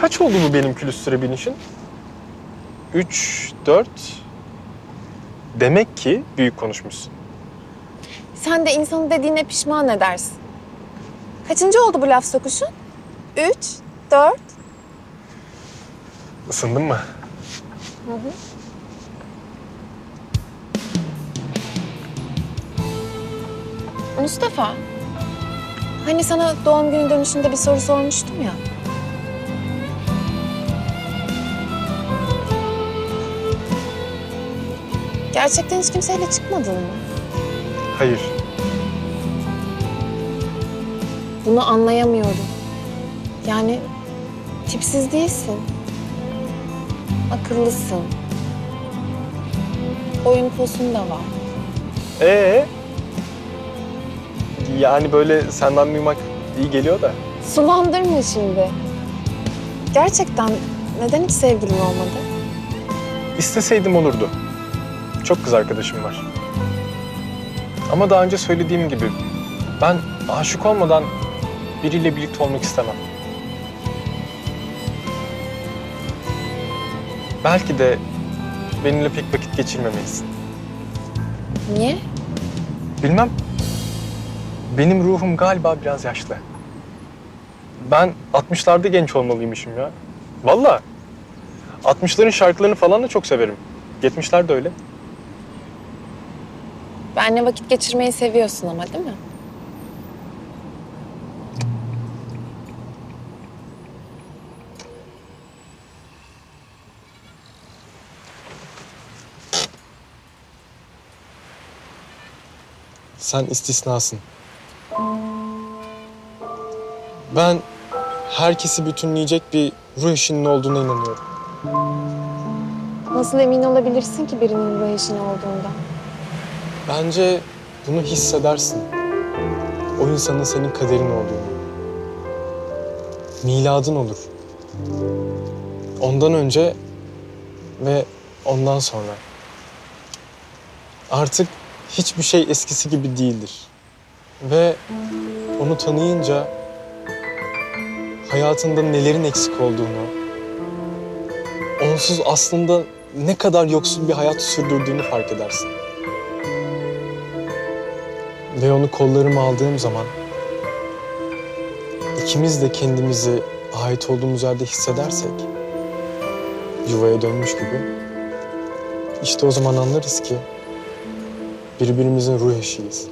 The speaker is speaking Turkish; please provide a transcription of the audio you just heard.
Kaç oldu bu benim külüstüre binişin? Üç, dört. Demek ki büyük konuşmuşsun. Sen de insanı dediğine pişman edersin. Kaçıncı oldu bu laf sokuşun? Üç, dört. Isındın mı? Mustafa, hani sana doğum günü dönüşünde bir soru sormuştum ya. Gerçekten hiç kimseyle çıkmadın mı? Hayır. Bunu anlayamıyorum. Yani tipsiz değilsin. Akıllısın. Boyun posun da var. Ee? Yani böyle senden duymak iyi geliyor da. Sulandırma şimdi. Gerçekten neden hiç sevgilin olmadı? İsteseydim olurdu. Çok kız arkadaşım var. Ama daha önce söylediğim gibi ben aşık olmadan biriyle birlikte olmak istemem. Belki de benimle pek vakit geçirmemelisin. Niye? Bilmem. Benim ruhum galiba biraz yaşlı. Ben 60'larda genç olmalıymışım ya. Vallahi. 60'ların şarkılarını falan da çok severim. 70'ler de öyle. Benle vakit geçirmeyi seviyorsun ama değil mi? Sen istisnasın. Ben herkesi bütünleyecek bir ruh eşinin olduğuna inanıyorum. Nasıl emin olabilirsin ki birinin bu işin olduğundan? Bence bunu hissedersin. O insanın senin kaderin olduğunu. Miladın olur. Ondan önce ve ondan sonra. Artık hiçbir şey eskisi gibi değildir. Ve onu tanıyınca hayatında nelerin eksik olduğunu, onsuz aslında ne kadar yoksul bir hayat sürdürdüğünü fark edersin. Ve onu kollarıma aldığım zaman ikimiz de kendimizi ait olduğumuz yerde hissedersek yuvaya dönmüş gibi işte o zaman anlarız ki birbirimizin ruh eşiyiz.